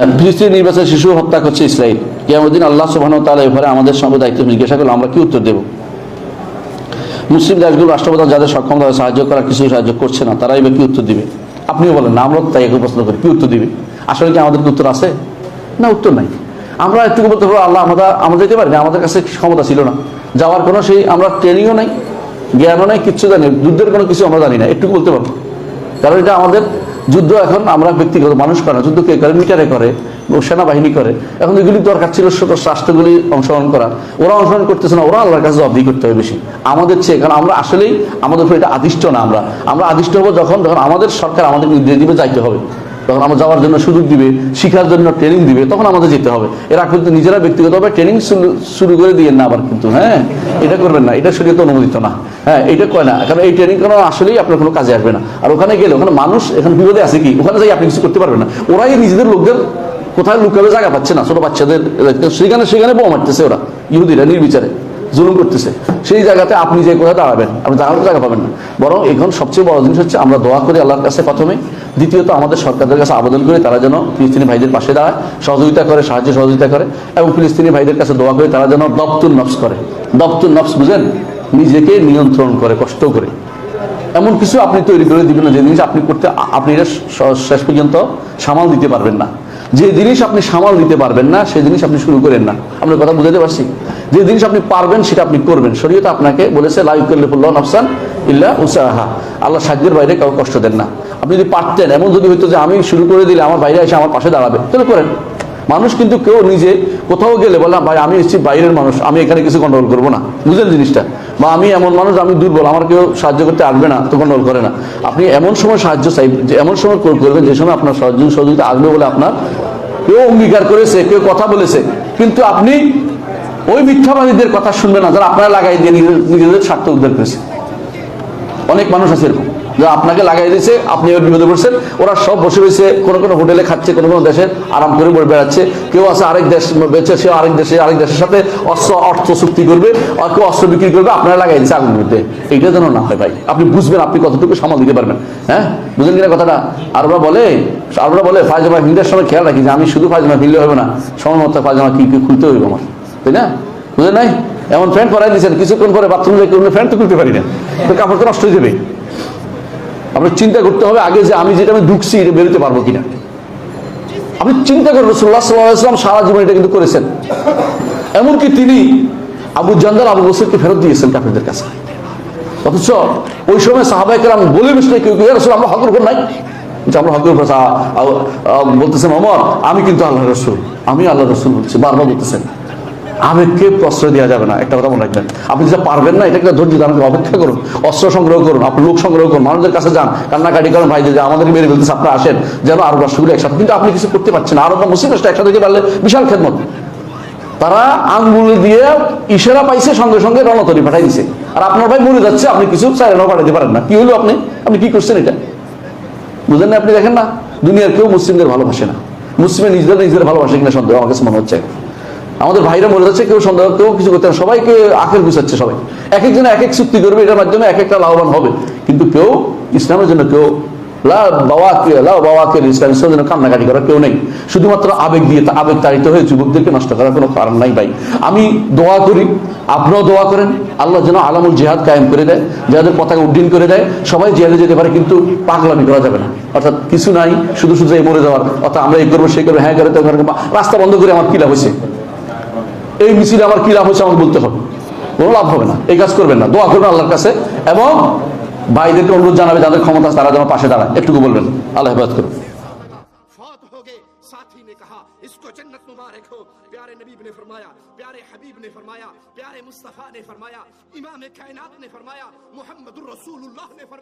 ফিলিস্তিনি নির্বাচনে শিশু হত্যা করছে ইসরায়েল। কিয়ামুদ্দিন আল্লাহ সুবাহ তালা এভাবে আমাদের সঙ্গে দায়িত্ব জিজ্ঞাসা করলে, আমরা কি উত্তর দেব? মুসলিম দেশগুলো রাষ্ট্রপ্রধান যাদের সক্ষম তাদের সাহায্য করার কিছু সাহায্য করছে না তারা এবার কি উত্তর দিবে? আপনিও বলেন না আমরা তাই একই প্রশ্ন করি, কি উত্তর দিবে? আসলে কি আমাদের উত্তর আছে? না, উত্তর নাই। আমরা একটু বলতে পারব, আল্লাহ আমরা আমরা যেতে পারি না আমাদের কাছে ক্ষমতা ছিল না। যাওয়ার কোনো সেই, আমরা ট্রেনিংও নাই, জ্ঞানও নাই, কিচ্ছু জানি। যুদ্ধের কোনো কিছু আমরা জানি না, একটু বলতে পারব। কারণ এটা আমাদের যুদ্ধ এখন আমরা ব্যক্তিগত মানুষ করে না। যুদ্ধ কে করে মিটারে করে সেনাবাহিনী করে। এখন এগুলি দরকার ছিল রাষ্ট্রগুলি অংশগ্রহণ করা। ওরা অংশগ্রহণ করতেছে না, ওরা আল্লাহর কাছে জবাবদি করতে হবে বেশি। আমাদের চেয়ে, কারণ আমরা আসলেই, আমাদের এটা আদিষ্ট না আমরা। আমরা আদিষ্ট হব যখন যখন আমাদের সরকার আমাদের নির্দেশ দিবে, যাইতে হবে। তখন আমরা যাওয়ার জন্য সুযোগ দিবে, শিখার জন্য ট্রেনিং দিবে, তখন আমাদের যেতে হবে। এরা কিন্তু নিজেরা ব্যক্তিগতভাবে ট্রেনিং শুরু করে দিয়ে না আবার কিন্তু হ্যাঁ? এটা করবেন না, এটা শরীয়তে অনুমোদিত না। হ্যাঁ এটা কয় না, কারণ এই ট্রেনিং কোনো আসলেই আপনার কোনো কাজে আসবে না। আর ওখানে গেলে, ওখানে মানুষ, এখানে বিপদে আছে কি? ওখানে যাই আপনি কিছু করতে পারবেন না। ওরাই নিজেদের লোকদের কোথায় লুকাবে জায়গা পাচ্ছে না, ছোট বাচ্চাদের সেখানে সেখানে বোমা মারতেছে ওরা, ইহুদিরা নির্বিচারে। জুলুম করতেছে। সেই জায়গাতে আপনি যে কোথায় দাঁড়াবেন, আপনি দাঁড়ানোর জায়গা পাবেন না। বরং এখন সবচেয়ে বড় জিনিস হচ্ছে আমরা দোয়া করি আল্লাহর কাছে প্রথমে। দ্বিতীয়ত আমাদের সরকারদের কাছে আবেদন করি তারা যেন ফিলিস্তিনি ভাইদের পাশে দাঁড়ায়, সহযোগিতা করে, সাহায্য সহযোগিতা করে এবং ফিলিস্তিনি ভাইদের কাছে দোয়া করে তারা যেন দপ্তুর নফস করে। দপ্তুর নফস বুঝেন? নিজেকে নিয়ন্ত্রণ করে, কষ্ট করে। এমন কিছু আপনি তৈরি করে দিবেন না, যে জিনিস আপনি করতে, আপনি এটা শেষ পর্যন্ত সামাল দিতে পারবেন না। যে জিনিস আপনি সামাল দিতে পারবেন না, সেই জিনিস আপনি শুরু করেন না। আপনার কথা বুঝাতে পারছি? যে জিনিস আপনি পারবেন, সেটা আপনি করবেন। শরীয়ত আপনাকে বলেছে লাইকুল্লাহ নফসান ইল্লা উসাহা আল্লাহ সাহায্যের বাইরে কাউ কষ্ট দেন না। আপনি যদি পারতেন, এমন যদি হইতো যে আমি শুরু করে দিলে আমার বাইরে এসে আমার পাশে দাঁড়াবে, তাহলে করেন। মানুষ কিন্তু কেউ নিজে কোথাও গেলে বলে, ভাই, আমি এসেছি, বাইরের মানুষ, আমি এখানে কিছু কন্ট্রোল করব না। বুঝলেন জিনিসটা? বা আমি এমন মানুষ, আমি দুর্বল, আমার কেউ সাহায্য করতে আসবে না, তো কন্ট্রোল করে না। আপনি এমন সময় সাহায্য চাই, যে এমন সময় কর- করবেন যে সময় আপনার সাহায্য, সহযোগিতা আসবে বলে আপনার কেউ অঙ্গীকার করেছে, কেউ কথা বলেছে, কিন্তু আপনি ওই মিথ্যাবাদীদের কথা শুনবেন না, যারা আপনারা লাগাই দিয়ে নিজেদের স্বার্থ উদ্ধার করেছে। অনেক মানুষ আছে এরকম। আপনাকে লাগাই দিয়েছে আপনি এবার বিপদে পড়ছেন। ওরা সব বসে রয়েছে কোনো কোনো হোটেলে খাচ্ছে, কোনো কোনো দেশে আরাম করে বসে বেড়াচ্ছে। কেউ আছে আরেক দেশ বেঁচে, সে আরেক দেশে, আরেক দেশের সাথে অস্ত্র, অর্থ চুক্তি করবে, আর কেউ অস্ত্র বিক্রি করবে, আপনারা লাগাই দিচ্ছে আগুনের মধ্যে। এইটা যেন না হয় ভাই। আপনি বুঝবেন আপনি কতটুকু সামাল দিতে পারবেন হ্যাঁ? বুঝলেন কিনা কথাটা? আর ওরা বলে আর ওরা বলে, ফায়জামা হিন্দের সময় খেয়াল রাখি যে আমি শুধু ফায়জামা ফিরলে হবে না, সময় মতো ফায়জামা কি কি খুলতে হইব আমার। তাই না? বুঝলেন নাই? এমন ফ্যান করাই দিয়েছেন কিছুক্ষণ পরে বাথরুম যাই ফ্যান তো খুলতে পারি না কাপড় তো নষ্ট হয়ে যাবে। আপনার চিন্তা করতে হবে আগে যে আমি যেটা আমি ঢুকছি এটা বেরোতে পারব কিনা। আপনি চিন্তা করবেন রসুল্লাহ সাল্লাম সারা জীবন এটা কিন্তু করেছেন। এমনকি তিনি আবু জান্দার আবু বসিরকে ফেরত দিয়েছেন কাফেরদের কাছে। অথচ ওই সময় সাহাবাই কেরাম বলে বসলে কেউ কেউ রসুল, আমরা হকের নাই। যে আমরা হকের উপর বলতেছেন অমর আমি কিন্তু আল্লাহ রসুল, আমি আল্লাহ রসুল বলছি, বারবার বলতেছেন। আবেগকে প্রশ্রয় দেওয়া যাবে না, একটা কথা মনে রাখবেন। আপনি যেটা পারবেন না, এটা একটা ধৈর্য ধারণ অপেক্ষা করুন। অস্ত্র সংগ্রহ করুন, আপনি লোক সংগ্রহ করুন, মানুষদের কাছে যান, কান্নাকাটি করেন, ভাই যে আমাদের মেরে ফেলতেছে, আপনারা আসেন, যেন আরও রাষ্ট্রগুলো একসাথে। কিন্তু আপনি কিছু করতে পারছেন না, আরও মুসলিম রাষ্ট্র একসাথে থেকে পারলে বিশাল খেদমত। তারা আঙ্গুল দিয়ে ইশারা পাইছে, সঙ্গে সঙ্গে রণতরি পাঠাই দিছে। আর আপনার ভাই মরে যাচ্ছে, আপনি কিছু চাইলেও পাঠাইতে পারেন না। কি হলো আপনি? আপনি কি করছেন এটা? বুঝলেন না, আপনি দেখেন না, দুনিয়ার কেউ মুসলিমদের ভালোবাসে না। মুসলিমের নিজেদের নিজেদের ভালোবাসে কিনা সন্দেহ, আমার কাছে মনে হচ্ছে। আমাদের ভাইরা মরে যাচ্ছে কেউ সন্দেহ, কেউ কিছু করতে সবাইকে আখের গুছাচ্ছে সবাই। এক একজন এক এক চুক্তি করবে, এটার মাধ্যমে এক একটা লাভবান হবে। কিন্তু কেউ ইসলামের জন্য কেউ কান্নাকাটি কেউ নেই। শুধুমাত্র আবেগ দিয়ে আবেগ তাড়িত হয়ে যুবকদেরকে নষ্ট করার কোনো কারণ নাই ভাই। আমি দোয়া করি, আপনিও দোয়া করেন, আল্লাহ যেন আলামুল জিহাদ কায়েম করে দেয় জিহাদের পতাকা উড্ডীন করে দেয়, সবাই জিহাদে যেতে পারে, কিন্তু পাগলামি করা যাবে না। অর্থাৎ কিছু নাই, শুধু শুধু এই মরে যাওয়ার অর্থাৎ আমরা এই করব, সেই করব হ্যাঁ করে রাস্তা বন্ধ করে আমার কি লাভ হয়েছে? এই মিছিলে আমার কি লাভ হচ্ছে আমাকে বলতে হবে কোনো লাভ হবে না এই কাজ করবেন না দোয়া করবেন আল্লাহর কাছে এবং ভাইদেরকে অনুরোধ জানাবে যাদের ক্ষমতা আছে তারা যেন পাশে দাঁড়ায় একটুকু বলবেন আল্লাহ হেফাজত করুন फौत हो गए साथी ने कहा इसको जन्नत मुबारक हो प्यारे नबीब ने फरमाया प्यारे हबीब ने फरमाया प्यारे मुस्तफा ने फरमाया इमाम कायनात ने फरमाया मोहम्मद रसूलुल्लाह ने फरमाया